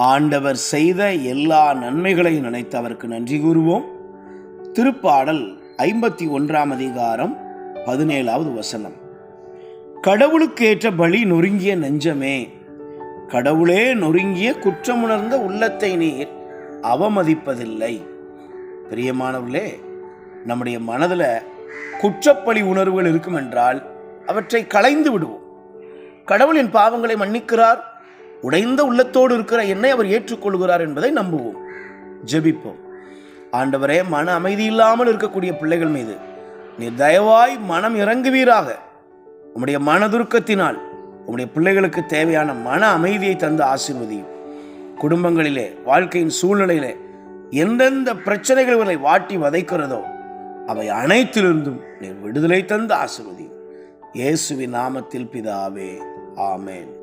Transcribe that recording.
ஆண்டவர் செய்த எல்லா நன்மைகளையும் நினைத்து அவருக்கு நன்றி கூறுவோம். திருப்பாடல் ஐம்பத்தி ஒன்றாம் அதிகாரம் பதினேழாவது வசனம். கடவுளுக்கு ஏற்ற பலி நொறுங்கிய நெஞ்சமே கடவுளே நொறுங்கிய குற்றமுணர்ந்த உள்ளத்தை நீர் அவமதிப்பதில்லை. பிரியமானவர்களே நம்முடைய மனதில் குற்றப்பழி உணர்வுகள் இருக்கும் என்றால் அவற்றை களைந்து விடுவோம். கடவுளின் பாவங்களை மன்னிக்கிறார் உடைந்த உள்ளத்தோடு இருக்கிற என்னை அவர் ஏற்றுக்கொள்கிறார் என்பதை நம்புவோம். ஜெபிப்போம். ஆண்டவரே மன அமைதி இல்லாமல் இருக்கக்கூடிய பிள்ளைகள் மீது நீர் தயவாய் மனம் இறங்குவீராக. உம்முடைய மனதுருக்கத்தினால் உம்முடைய பிள்ளைகளுக்கு தேவையான மன அமைதியை தந்து ஆசிர்வதியும். குடும்பங்களிலே வாழ்க்கையின் சூழ்நிலையிலே எந்தெந்த பிரச்சனைகள் இவர்களை வாட்டி வதைக்கிறதோ அவை அனைத்திலிருந்தும் நீர் விடுதலை தந்து ஆசிர்வதியும். இயேசுவின் நாமத்தில் பிதாவே ஆமேன்.